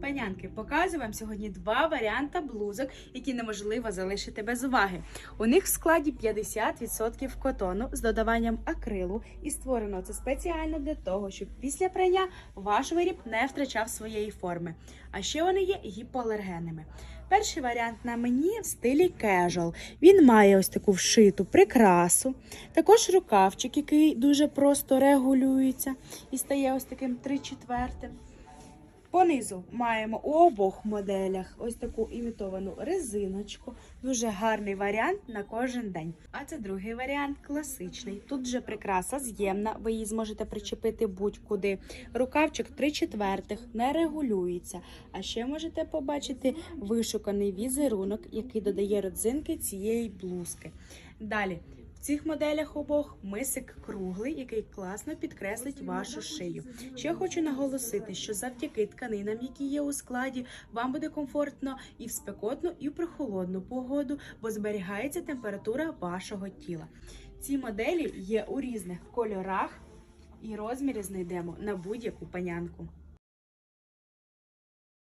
Панянки, показую вам сьогодні два варіанти блузок, які неможливо залишити без уваги. У них в складі 50% котону з додаванням акрилу, і створено це спеціально для того, щоб після прання ваш виріб не втрачав своєї форми. А ще вони є гіпоалергенними. Перший варіант на мені в стилі casual. Він має ось таку вшиту прикрасу, також рукавчик, який дуже просто регулюється і стає ось таким 3 четвертим. Понизу маємо у обох моделях ось таку імітовану резиночку. Дуже гарний варіант на кожен день. А це другий варіант класичний. Тут же прикраса з'ємна, ви її зможете причепити будь-куди. Рукавчик 3 четвертих не регулюється. А ще можете побачити вишуканий візерунок, який додає родзинки цієї блузки. Далі. В цих моделях обох мисик круглий, який класно підкреслить вашу шию. Ще хочу наголосити, що завдяки тканинам, які є у складі, вам буде комфортно і в спекотну, і в прохолодну погоду, бо зберігається температура вашого тіла. Ці моделі є у різних кольорах і розмірі знайдемо на будь-яку панянку.